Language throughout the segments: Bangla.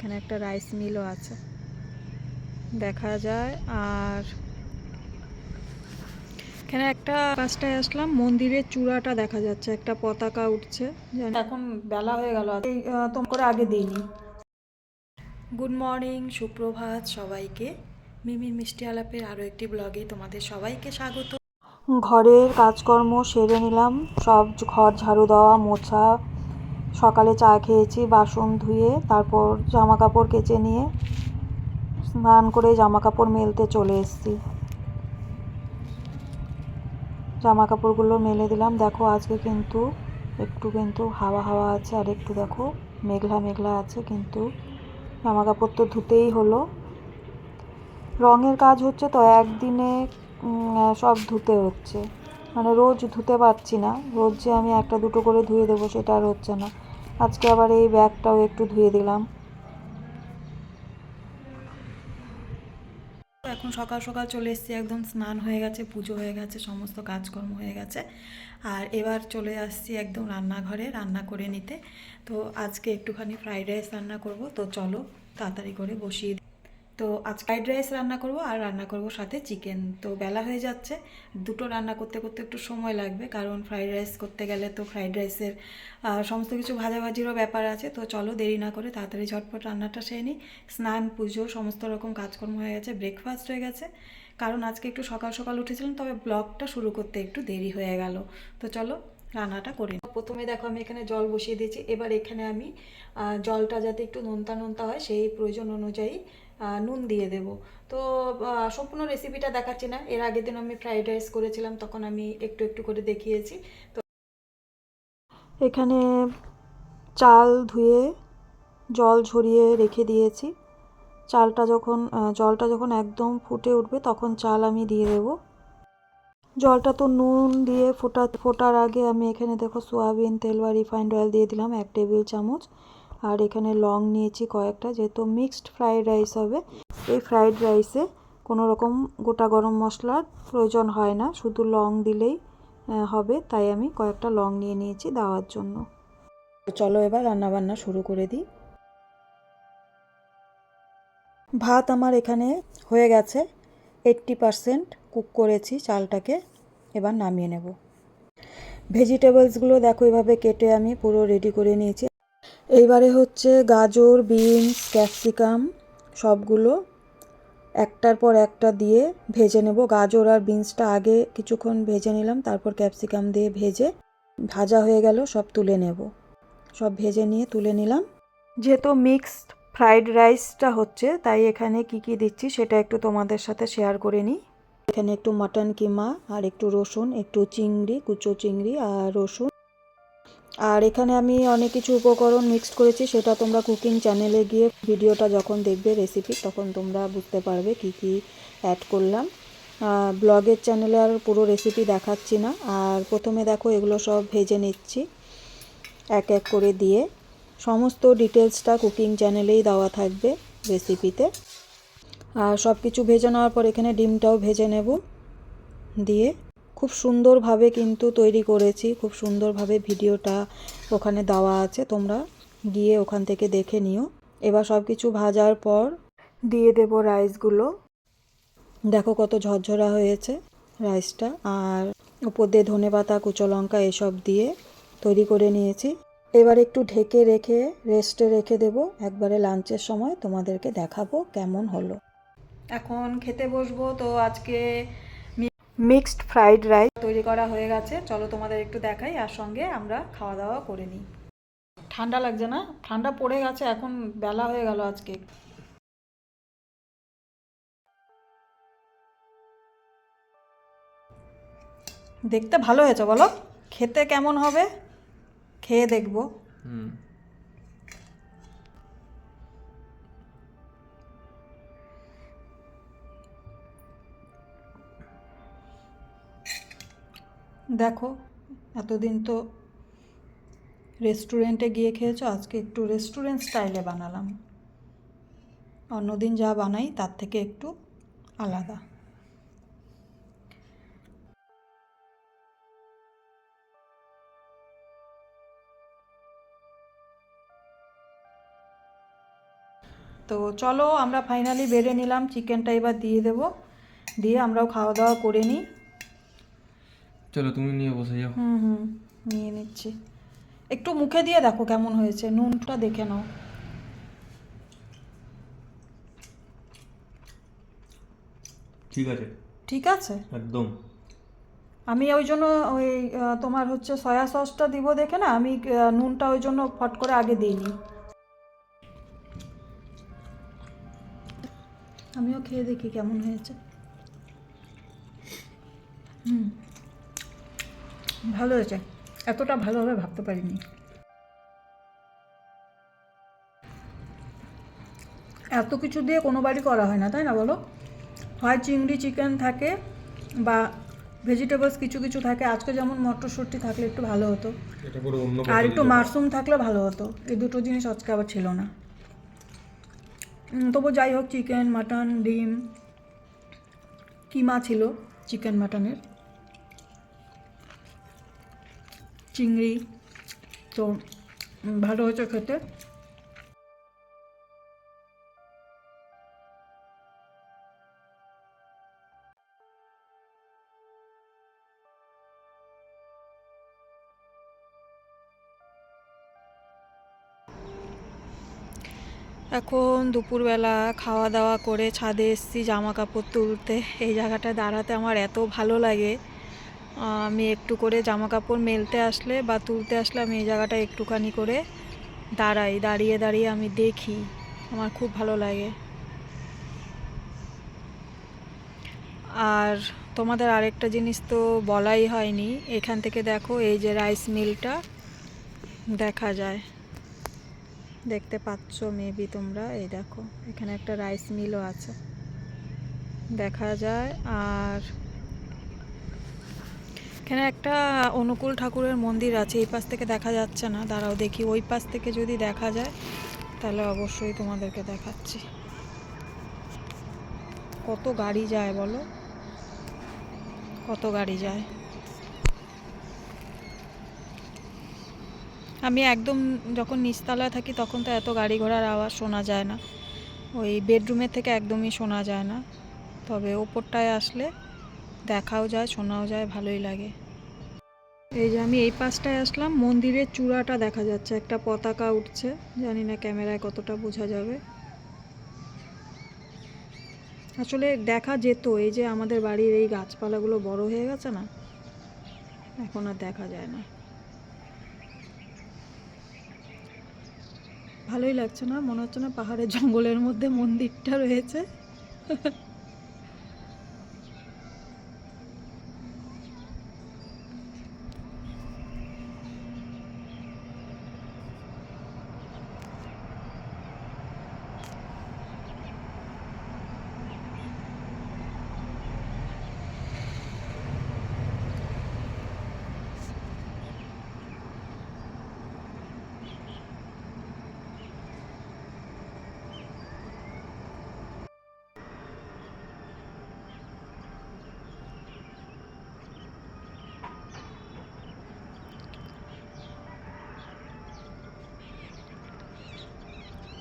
এখানে একটা রাইস মিলও আছে। দেখা যায় আর এখানে একটা পাঁচটায় আসলাম মন্দিরের চূড়াটা দেখা যাচ্ছে একটা পতাকা উঠছে এখন বেলা হয়ে গেল তোম করে আগে দিইনি। গুড মর্নিং সুপ্রভাত সবাইকে। মিমির মিষ্টি আলাপের আরও একটি ব্লগে তোমাদের সবাইকে স্বাগত। ঘরের কাজকর্ম সেরে নিলাম সব ঘর ঝাড়ু দেওয়া মোছা সকালে চা খেয়েছি, বাসন ধুয়ে, তারপর জামা কাপড় কেচে নিয়ে স্নান করে জামা কাপড় মেলতে চলে এসেছি। জামা কাপড়গুলো মেলে দিলাম। দেখো, আজকে কিন্তু একটু কিন্তু হাওয়া হাওয়া আছে, আর একটু দেখো মেঘলা মেঘলা আছে, কিন্তু জামা কাপড় তো ধুতেই হলো। রঙের কাজ হচ্ছে তো, একদিনে সব ধুতে হচ্ছে। মানে রোজ ধুতে পারছি না। রোজ যে আমি একটা দুটো করে ধুয়ে দেবো, সেটা আর হচ্ছে না। আজকে আবার এই ব্যাগটাও একটু ধুয়ে দিলাম। এখন সকাল সকাল চলে এসেছি, একদম স্নান হয়ে গেছে, পুজো হয়ে গেছে, সমস্ত কাজকর্ম হয়ে গেছে। আর এবার চলে আসছি একদম রান্নাঘরে, রান্না করে নিতে। তো আজকে একটুখানি ফ্রাইড রাইস রান্না করব, তো চলো তাড়াতাড়ি করে বসিয়ে তো আজ ফ্রাইড রাইস রান্না করব আর রান্না করব সাথে চিকেন। তো বেলা হয়ে যাচ্ছে, দুটো রান্না করতে করতে একটু সময় লাগবে, কারণ ফ্রাইড রাইস করতে গেলে তো ফ্রাইড রাইসের সমস্ত কিছু ভাজাভাজিরও ব্যাপার আছে। তো চলো দেরি না করে তাড়াতাড়ি ঝটপট রান্নাটা সেরে নিই। স্নান, পুজো, সমস্ত রকম কাজকর্ম হয়ে গেছে ব্রেকফাস্ট হয়ে গেছে। কারণ আজকে একটু সকাল সকাল উঠেছিলাম, তবে ব্লগটা শুরু করতে একটু দেরি হয়ে গেল। তো চলো রান্নাটা করি প্রথমে দেখো আমি এখানে জল বসিয়ে দিয়েছি। এবার এখানে আমি জলটা যাতে একটু নোনতা নোনতা হয়, সেই প্রয়োজন অনুযায়ী নুন দিয়ে দেব। তো সম্পূর্ণ রেসিপিটা দেখাচ্ছি না। এর আগের দিন আমি ফ্রাইড রাইস করেছিলাম, তখন আমি একটু একটু করে দেখিয়েছি। তো এখানে চাল ধুয়ে, জল ঝরিয়ে রেখে দিয়েছি। চালটা যখন জলটা যখন একদম ফুটে উঠবে, তখন চাল আমি দিয়ে দেবো। জলটা তো নুন দিয়ে ফোটা, ফোটার আগে আমি এখানে দেখো, সোয়াবিন, তেল বা রিফাইন্ড অয়েল দিয়ে দিলাম, এক টেবিল চামচ। আর এখানে লং নিয়েছি কয়েকটা, যেহেতু মিক্সড ফ্রাইড রাইস হবে। এই ফ্রাইড রাইসে কোনো রকম গোটা গরম মশলার প্রয়োজন হয় না, শুধু লং দিলেই হবে। তাই আমি কয়েকটা লং নিয়ে নিয়েছি দেওয়ার জন্য। চলো এবার রান্নাবান্না শুরু করে দিই। ভাত আমার এখানে হয়ে গেছে। এইট্টি পারসেন্ট কুক করেছি চালটাকে, এবার নামিয়ে নেব। ভেজিটেবলসগুলো দেখো এভাবে কেটে আমি পুরো রেডি করে নিয়েছি। এইবারে হচ্ছে গাজর, বিনস, ক্যাপসিকাম সবগুলো একটার পর একটা দিয়ে ভেজে নেব। গাজর আর বিনসটা আগে কিছুক্ষণ ভেজে নিলাম, তারপর ক্যাপসিকাম দিয়ে ভেজে ভাজা হয়ে গেল, সব তুলে নেব। সব ভেজে নিয়ে তুলে নিলাম। যেহেতু মিক্সড ফ্রাইড রাইসটা হচ্ছে, তাই এখানে কি কি দিচ্ছি সেটা একটু তোমাদের সাথে শেয়ার করে নিই। এখানে একটু মাটন কিমা আর একটু রসুন, একটু চিংড়ি, কুচো চিংড়ি আর রসুন আর এখানে আমি অনেক কিছু উপকরণ মিক্সড করেছি, সেটা তোমরা কুকিং চ্যানেলে গিয়ে ভিডিওটা যখন দেখবে রেসিপি তখন তোমরা বুঝতে পারবে কি কি অ্যাড করলাম। ব্লগের চ্যানেলে আর পুরো রেসিপি দেখাচ্ছি না। আর প্রথমে দেখো, এগুলো সব ভেজে নিচ্ছি, এক এক করে দিয়ে। সমস্ত ডিটেলসটা কুকিং চ্যানেলেই দেওয়া থাকবে রেসিপিতে আর সব কিছু ভেজে নেওয়ার পর এখানে ডিমটাও ভেজে নেব, দিয়ে খুব সুন্দরভাবে কিন্তু তৈরি করেছি। খুব সুন্দরভাবে ভিডিওটা ওখানে দেওয়া আছে। তোমরা গিয়ে ওখান থেকে দেখে নিও। এবার সব কিছু ভাজার পর দিয়ে দেব রাইসগুলো। দেখো কত ঝরঝরা হয়েছে রাইসটা। আর উপর দিয়ে ধনে পাতা, কুচো লঙ্কা এসব দিয়ে তৈরি করে নিয়েছি। এবার একটু ঢেকে রেখে, রেস্টে রেখে দেব। একবারে লাঞ্চের সময় তোমাদেরকে দেখাবো কেমন হলো। এখন খেতে বসবো। তো আজকে মিক্সড ফ্রাইড রাইস। তৈরি করা হয়ে গেছে। চলো তোমাদের একটু দেখাই আর সঙ্গে আমরা খাওয়া দাওয়া করে নিই। ঠান্ডা লাগছে না? ঠান্ডা পড়ে গেছে এখন বেলা হয়ে গেল আজকে। দেখতে ভালো হয়েছে বলো? খেতে কেমন হবে? খেয়ে দেখব। হুম। দেখো, এতদিন তো রেস্টুরেন্টে গিয়ে খেয়েছো, আজকে একটু রেস্টুরেন্ট স্টাইলে বানালাম। অন্যদিন যা বানাই, তার থেকে একটু আলাদা। তো চলো, আমরা ফাইনালি বেড়ে নিলাম চিকেনটা এবার দিয়ে দেবো। দিয়ে আমরাও খাওয়া দাওয়া করে নিই। চলো তুমি নিয়ে বসে যাও। হুম হুম নিয়ে নিচ্ছি। একটু মুখে দিয়ে দেখো কেমন হয়েছে নুনটা দেখে নাও। ঠিক আছে। ঠিক আছে? একদম। আমি ওই জন্য ওই তোমার হচ্ছে সয়া সসটা দিব দেখে না আমি নুনটা ওই জন্য ফট করে আগে দিইনি আমিও খেয়ে দেখি কেমন হয়েছে। হুম। ভালো হয়েছে। এতটা ভালো হবে ভাবতে পারিনি। এত কিছু দিয়ে কোনো বাড়ি করা হয় না তাই না বলো? হয় চিংড়ি চিকেন থাকে বা ভেজিটেবলস কিছু কিছু থাকে আজকে যেমন মটরশুঁটি থাকলে একটু ভালো হতো। আর একটু মাশরুম থাকলে ভালো হতো। এই দুটো জিনিস আজকে আবার ছিল না। তবু যাই হোক চিকেন মাটন ডিম কিমা ছিল চিকেন মাটনের। চিংড়ি। তো ভালো হয়েছে খেতে। এখন দুপুরবেলা খাওয়া দাওয়া করে ছাদে এসেছি জামা কাপড় তুলতে। এই জায়গাটায় দাঁড়াতে আমার এত ভালো লাগে। আমি একটু করে জামা কাপড় মেলতে আসলে বা তুলতে আসলে আমি এই জায়গাটা একটুখানি করে দাঁড়াই, দাঁড়িয়ে দাঁড়িয়ে আমি দেখি। আমার খুব ভালো লাগে। আর তোমাদের আরেকটা জিনিস তো বলাই হয়নি। এখান থেকে দেখো এই যে রাইস মিলটা, দেখা যায়। দেখতে পাচ্ছ মেবি তোমরা, এই দেখো, এখানে একটা রাইস মিলও আছে। দেখা যায়। আর এখানে একটা অনুকূল ঠাকুরের মন্দির আছে, এই পাশ থেকে দেখা যাচ্ছে না। দাঁড়াও দেখি, ওই পাশ থেকে যদি দেখা যায়, তাহলে অবশ্যই তোমাদেরকে দেখাচ্ছি। কত গাড়ি যায় বলো? কত গাড়ি যায়? আমি একদম যখন নিচতলায় থাকি, তখন তো এত গাড়ি ঘোড়ার আওয়াজ শোনা যায় না। ওই বেডরুমের থেকে একদমই শোনা যায় না। তবে ওপরটায় আসলে দেখাও যায়, শোনাও যায়, ভালোই লাগে। এই যে আমি এই পাশটায় আসলাম, মন্দিরের চূড়াটা দেখা যাচ্ছে, একটা পতাকা উঠছে, জানি না ক্যামেরায় কতটা বোঝা যাবে। আসলে দেখা যেত, এই যে আমাদের বাড়ির এই গাছপালাগুলো বড় হয়ে গেছে না, এখন আর দেখা যায় না। ভালোই লাগছে না, মনে হচ্ছে না পাহাড়ের জঙ্গলের মধ্যে মন্দিরটা রয়েছে।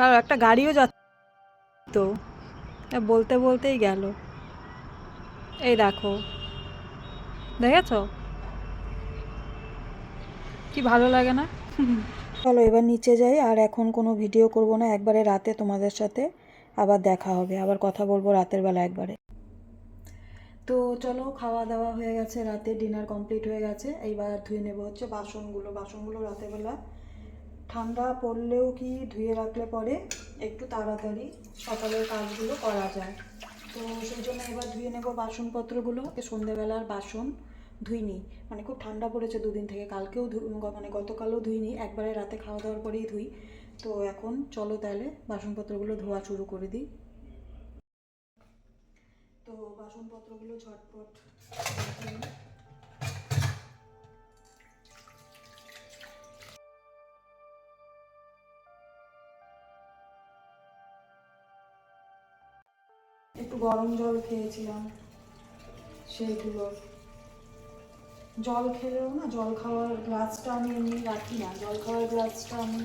আর একটা গাড়িও তো বলতে বলতেই গেল। এই দেখো, দেখেছ? কি ভালো লাগে না? চলো এবার নিচে যাই, আর এখন কোনো ভিডিও করব না, একবারে রাতে তোমাদের সাথে। আবার দেখা হবে, আবার কথা বলব রাতের বেলা একবারে। তো চলো, খাওয়া দাওয়া হয়ে গেছে রাতে, ডিনার কমপ্লিট হয়ে গেছে। এইবার ধুয়ে নেব হচ্ছে বাসনগুলো বাসনগুলো রাতের বেলা ঠান্ডা পড়লেও কি ধুয়ে রাখলে পরে? একটু তাড়াতাড়ি সকালের কাজগুলো করা যায়। তো সেই জন্য এবার ধুয়ে নেব বাসনপত্রগুলো। সন্ধেবেলার বাসন ধুইনি। মানে খুব ঠান্ডা পড়েছে দুদিন থেকে। কালকেও মানে গতকালও ধুইনি। একবারে রাতে খাওয়া দাওয়ার পরেই ধুই। তো এখন চলো তাহলে বাসনপত্রগুলো ধোয়া শুরু করে দিই। তো বাসনপত্রগুলো ঝটপট একটু গরম জল খেয়েছিলাম, সেইগুলো। জল খেলেও না, জল খাওয়ার গ্লাসটা আমি এমনি রাখি না। জল খাওয়ার গ্লাসটা আমি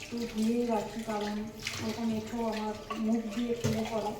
একটু ধুয়েই রাখি, কারণ ওরকম এঁঠো আমার মুখ দিয়ে ফেলে পড়ে।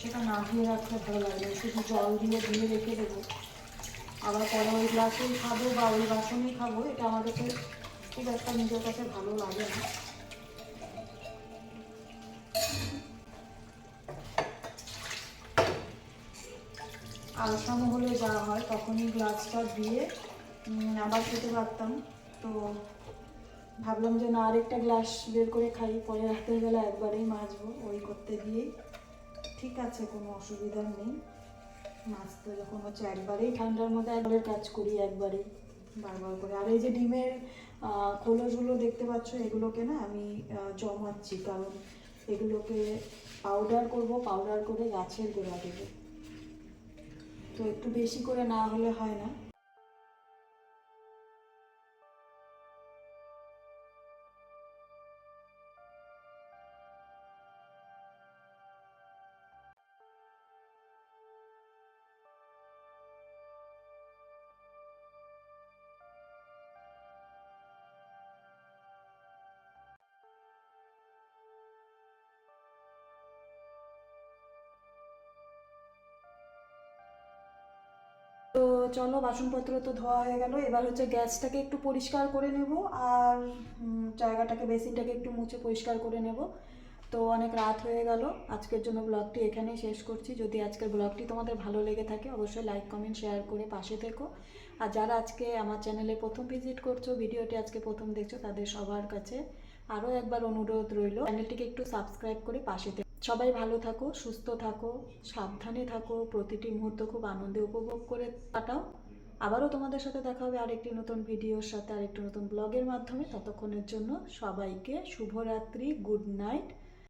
সেটা না ধুয়ে রাখতে ভালো লাগে। শুধু জল দিয়ে ধুয়ে রেখে দেবো। আবার পরে ওই গ্লাসেই খাব বা ওই বাসনেই খাব, এটা আমার কাছে খুব একটা নিজের কাছে ভালো লাগে না। আলসানো হলে যাওয়া হয়, তখনই গ্লাসটা দিয়ে আবার খেতে পারতাম। তো ভাবলাম যে না, আরেকটা গ্লাস বের করে খাই। পরে রাতের বেলা একবারেই মাজবো, ওই করতে গিয়েই ঠিক আছে, কোনো অসুবিধা নেই। মাজতে যখন হচ্ছে, একবারেই ঠান্ডার মধ্যে একবারের কাজ করি, একবারেই। বারবার করে। আর এই যে ডিমের খোলসগুলো দেখতে পাচ্ছ, এগুলোকে না আমি জমাচ্ছি। কারণ এগুলোকে পাউডার করব পাউডার করে গাছের গোড়া দেবো। তো একটু বেশি করে না হলে হয় না। তো চলো, বাসনপত্র তো ধোয়া হয়ে গেল। এবার হচ্ছে গ্যাসটাকে একটু পরিষ্কার করে নেব আর জায়গাটাকে, বেসিনটাকে একটু মুছে পরিষ্কার করে নেব। তো অনেক রাত হয়ে গেল। আজকের জন্য ব্লগটি এখানেই শেষ করছি। যদি আজকের ব্লগটি তোমাদের ভালো লেগে থাকে, অবশ্যই লাইক, কমেন্ট, শেয়ার করে পাশে থেকো। আর যারা আজকে আমার চ্যানেলে প্রথম ভিজিট করছ, ভিডিওটি আজকে প্রথম দেখছ, তাদের সবার কাছে আরও একবার অনুরোধ রইল। চ্যানেলটিকে একটু সাবস্ক্রাইব করে পাশে থেকো। সবাই ভালো থাকো, সুস্থ থাকো, সাবধানে থাকো, প্রতিটি মুহূর্ত খুব আনন্দে উপভোগ করে কাটাও। আবারও তোমাদের সাথে দেখা হবে আরেকটি নতুন ভিডিওর সাথে, আরেকটি নতুন ব্লগের মাধ্যমে। ততক্ষণের জন্য সবাইকে শুভরাত্রি, গুড নাইট।